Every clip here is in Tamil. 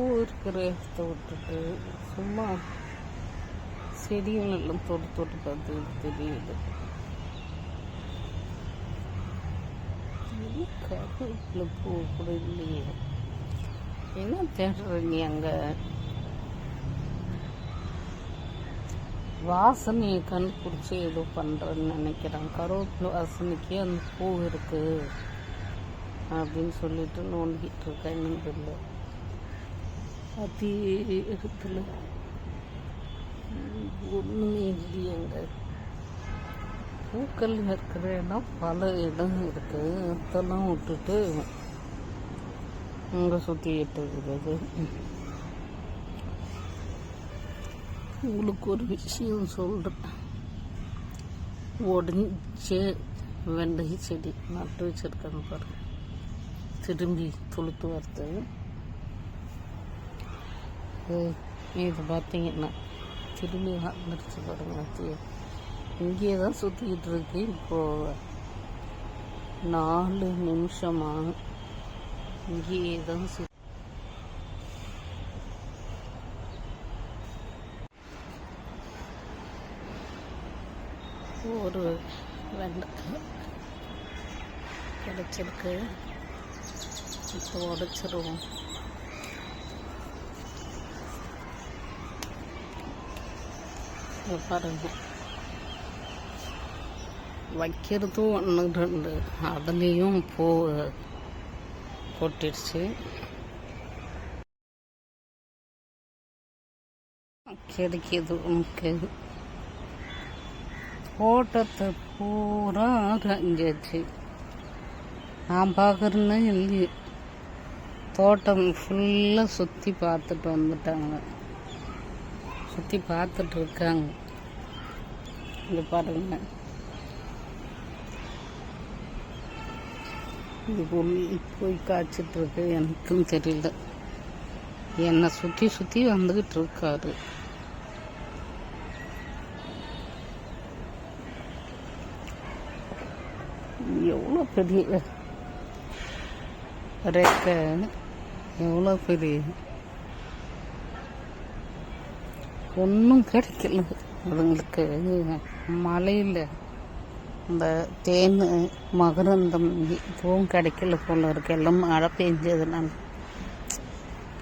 பூ இருக்கிற இடத்த விட்டுட்டு சும்மா செடிகள் எல்லாம் தொட்டு தொட்டு பார்த்து தெரியுது. கருவேப்பில பூ கூட இல்லையே. என்ன தேடுறீங்க அங்கே? வாசனையை கண்டுபிடிச்சி ஏதோ பண்ணுறேன்னு நினைக்கிறேன். கருவேப்பிலை வாசனைக்கு அந்த பூ இருக்குது அப்படின்னு சொல்லிட்டு நோண்டிக்கிட்டு இருக்கேன். இன்னும் தெரியல. அதிகத்தில் ஒன்றுமே இல்லையங்க பூக்கள் இருக்கிற இடம் பல இடம் இருக்குது அதெல்லாம் விட்டுட்டு அங்கே சுற்றிக்கிட்டு இருக்கிறது உங்களுக்கு ஒரு விஷயம் சொல்கிறேன் ஒடிஞ்ச வெண்டை செடி நட்டு வச்சுருக்காங்க பாருங்கள் திரும்பி துளுத்து வருது இது- இது பார்த்தீங்கன்னா திரும்பி வந்துருச்சு பாருங்க அது இங்கேயே தான் சுற்றிக்கிட்டு இருக்கு. இப்போ நாலு நிமிஷமா இங்கேயே தான் சு ஒரு வெண்டைக்காய் கிடச்சிருக்கு. இப்போ உடைச்சிருவோம். பாருங்க வைக்கிறதும் ஒன்று ரெண்டு அதுலேயும் பூ கொட்டிடுச்சு கிடைக்கிது உனக்கு தோட்டத்தை பூரா ரஞ்சாச்சு நான் பார்க்குறேன்னு இல்லையே தோட்டம் ஃபுல்லாக சுற்றி பார்த்துட்டு வந்துட்டாங்க சுற்றி பார்த்துட்டு இருக்காங்க பாருங்க. இது போய் காய்ச்சிட்ருக்கு. எனக்கும் தெரியல. என்னை சுற்றி சுற்றி வந்துக்கிட்டு இருக்காரு எவ்வளோ பெரிய ரெக்கை எவ்வளோ பெரிய ஒன்றும் கிடைக்கல. அதுங்களுக்கு மலையில் இந்த தேன் மகரந்தம் இப்போவும் கிடைக்கல போல இருக்கு. எல்லாம் மழை பெஞ்சதுனால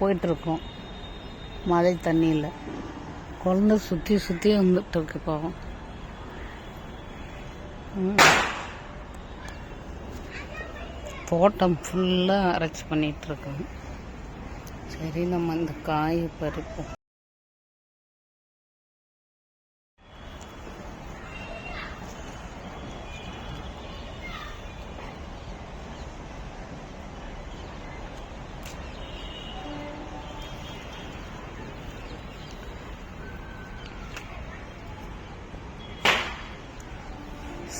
போயிட்டுருக்கோம். மழை தண்ணியில். குழந்தை சுற்றி சுற்றி வந்துட்டு இருக்கு பாவம் தோட்டம் ஃபுல்லாக அரைச்சி பண்ணிகிட்ருக்கோம் இருக்கோம் சரி நம்ம இந்த காயை பறிப்போம்.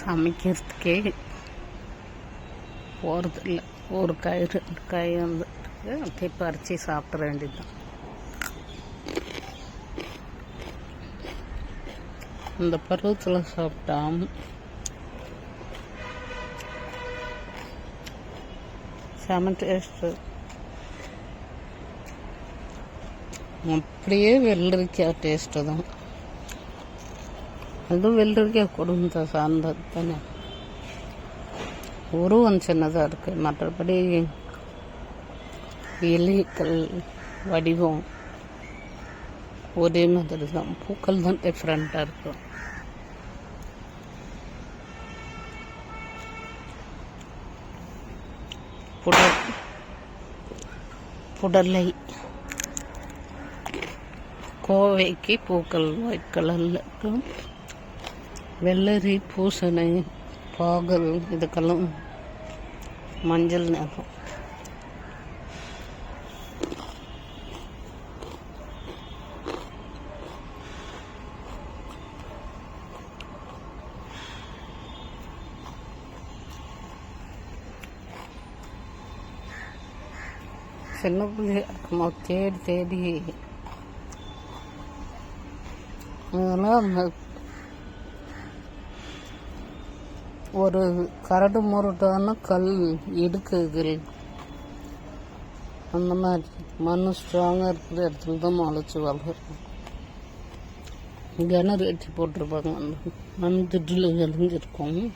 சமைக்கிறதுக்கே போகிறது இல்லை ஒரு காய் ரெண்டு காய் வந்து அப்படியே பறித்து சாப்பிட வேண்டியதுதான். இந்த பருவத்தில் சாப்பிட்டா செம டேஸ்ட்டு அப்படியே வெள்ளரிக்காய் டேஸ்ட்டு தான். அதுவும் வெள்ளரிக்காய் குடும்பத்தை சார்ந்தது தானே உருவம் சின்னதாக இருக்குது மற்றபடி இலைகள் வடிவம் ஒரே மாதிரி தான் பூக்கள் தான் டிஃப்ரெண்ட்டாக இருக்கும் புடல் புடலை கோவைக்கு பூக்கள் ஒயிட் கலரில் இருக்கும் வெள்ளரி பூசணி பாகல் இதுக்கெல்லாம் மஞ்சள் நிறம். சின்ன பிள்ளையா இருக்கும்போது தேடி தேடி. அதெல்லாம் அந்த ஒரு கரடு முரட்டான கல் இடுக்குகள் அந்த மாதிரி மண் ஸ்ட்ராங்காக இருக்கிற இடத்துல தான் முளைச்சி வளரும். கிணறு வெட்டி போட்டிருப்பாங்க? அந்த மண் திட்டில் விளைஞ்சிருக்கும்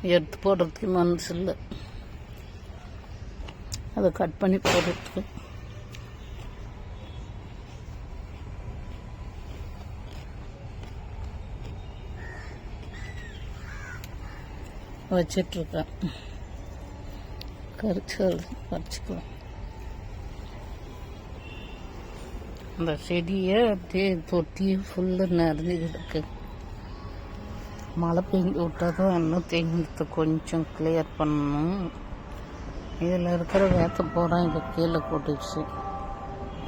எடுத்து போடுறதுக்கு மனசு இல்லை அதை கட் பண்ணி போடுறதுக்கு. வச்சிட்ருக்கேன். கரிச்சு பறிச்சுக்கலாம் அந்த செடியை அப்படியே தொட்டி ஃபுல்லாக நிறைஞ்சு இருக்கு மழை பெஞ்சு விட்டாதான் இன்னும் தேங்கிறது கொஞ்சம் கிளியர் பண்ணணும். இதில் இருக்கிற வேத்த பூரா இங்கே கீழே கொட்டிடுச்சு.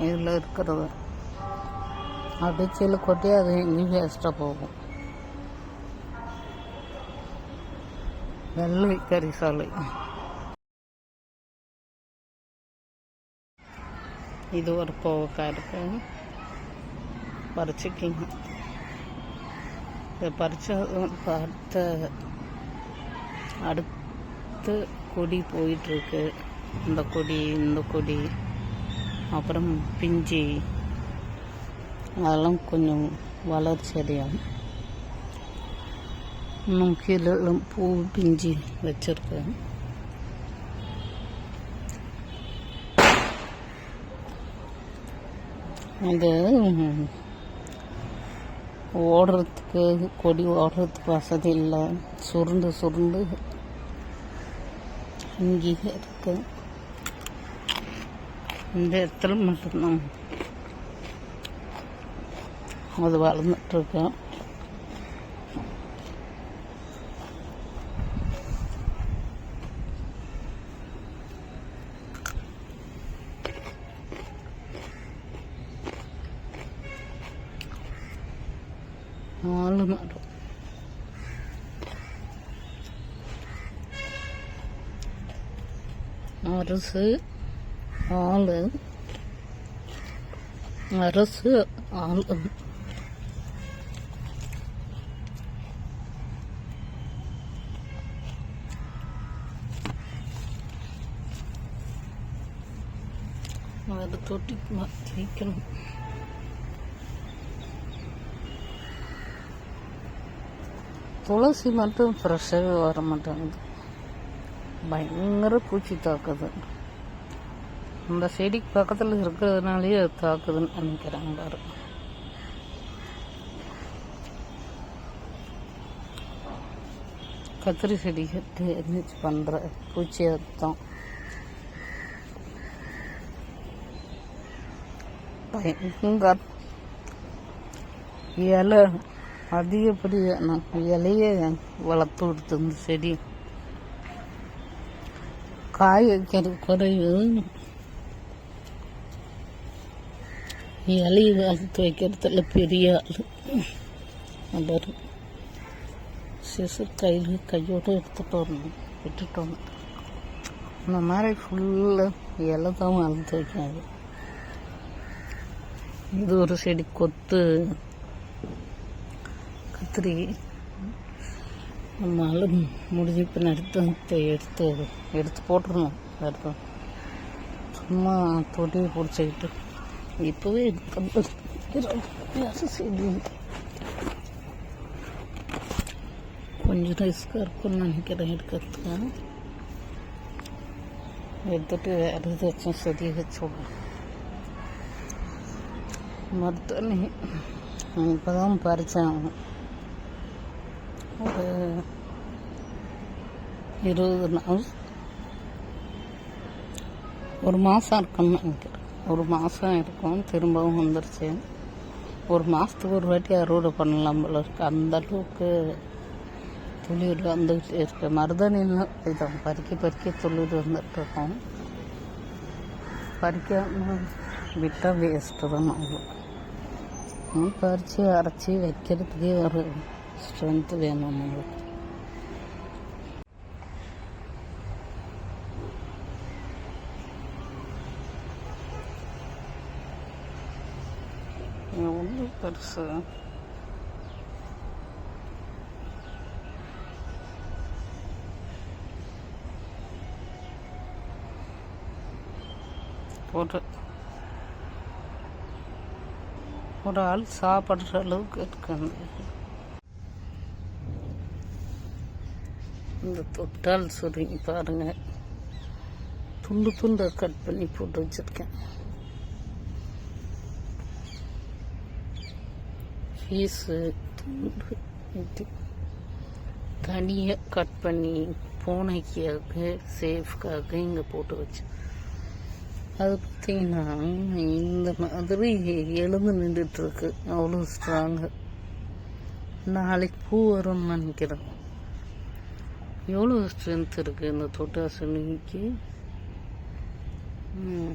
இதில் இருக்கிறத அப்படியே கீழே கொட்டி அது எங்கேயும் வேஸ்ட்டாக போகும். வெள்ளை கரிசாலை இது ஒரு போவக்காய் இருக்கு. பறிச்சுக்கிங்க. இதை பறிச்ச பார்த்த அடுத்து கொடி போயிட்டுருக்கு. இந்த கொடி இந்த கொடி அப்புறம் பிஞ்சி. அதெல்லாம் கொஞ்சம் வளர்ச்சி அதிகம். இன்னும் கீழே பூ பிஞ்சி வச்சிருக்கேன் அது ஓடுறதுக்கு கொடி ஓடுறதுக்கு வசதி இல்லை சுருண்டு சுருண்டு இங்கேயே இருக்கு இந்த இடத்துல மட்டும்தான் அது வளர்ந்துட்டுருக்கேன் நாலு மரம் அரசு ஆளு அரசு ஆளு அதை தொட்டி வைக்கணும் துளசி மட்டும் ஃப்ரெஷ்ஷாகவே வர மாட்டேங்குது பயங்கர பூச்சி தாக்குது. அந்த செடிக்கு பக்கத்தில் இருக்கிறதுனாலேயே அது தாக்குதுன்னு நினைக்கிறாங்க பாரு. கத்திரி செடி கட்டி எரிஞ்சு பண்ணுற பூச்சி அர்த்தம் பயங்கர இலை அதிகப்படியாக நான் இலைய வளர்த்து கொடுத்து இந்த செடி காய் வைக்கிறது குறைவு இலையை வளர்த்து வைக்கிறதுல பெரிய ஆள். வரும் சிசு கையில் கையோடு எடுத்துகிட்டு வரணும். விட்டுட்டு வரணும். இந்த மாதிரி ஃபுல்லாக இலை தான் வளர்த்து வைக்காது இது ஒரு செடி கொத்து. கத்திரி நம்மளால முடிஞ்சு இப்போ எடுத்து எடுத்து எடுத்து போட்டுருணும் எடுத்து சும்மா தொட்டி பிடிச்சிக்கிட்டு இப்போவே கொஞ்சம் ரிஸ்காக இருக்கும்னு நினைக்கிறேன் எடுக்கிறதுக்கு எடுத்துட்டு வேறு ஏதாச்சும் செடி வச்சு விடுறேன் மருத்துவனி இப்போ தான் பறித்தேன் ஒரு இருபது நாள். ஒரு மாதம் இருக்கும்னு நினைக்கிறேன். ஒரு மாதம் இருக்கும். திரும்பவும் வந்துருச்சு. ஒரு மாதத்துக்கு ஒரு வாட்டி அறுவடை பண்ணலாம் போல இருக்கு. அந்த அளவுக்கு துளிர் வந்துக்கிட்டே இருக்கு. மருதாணிலாம் இதை பறிக்க பறிக்க துளிர் வந்துட்டு இருக்கோம். பறிக்காமல் விட்டால் வேஸ்ட்டு தான் ஆகும் பறித்து அரைச்சி வைக்கிறதுக்கே ஒரு ஸ்ட்ரென்த் வேணும் நம்மளுக்கு ஒன்றும் பெருசு. ஒரு ஒரு ஆள் சாப்பிட்ற அளவுக்கு இருக்கு இந்த தொட்டால் சுருங்கி பாருங்க. துண்டு துண்டை கட் பண்ணி போட்டு வச்சிருக்கேன். ஃபீஸு துண்டு இது தனியாக கட் பண்ணி பூனைக்காக சேஃப்காக இங்கே போட்டு வச்சு அது பார்த்தீங்கன்னா இந்த மாதிரி எழுந்து நின்றுட்டுருக்கு அவ்வளோ ஸ்ட்ராங்கு நாளைக்கு பூ வரும்னு நினைக்கிறேன். எவ்வளோ ஸ்ட்ரென்த் இருக்குது இந்த தொட்டாசனிக்கு ம்.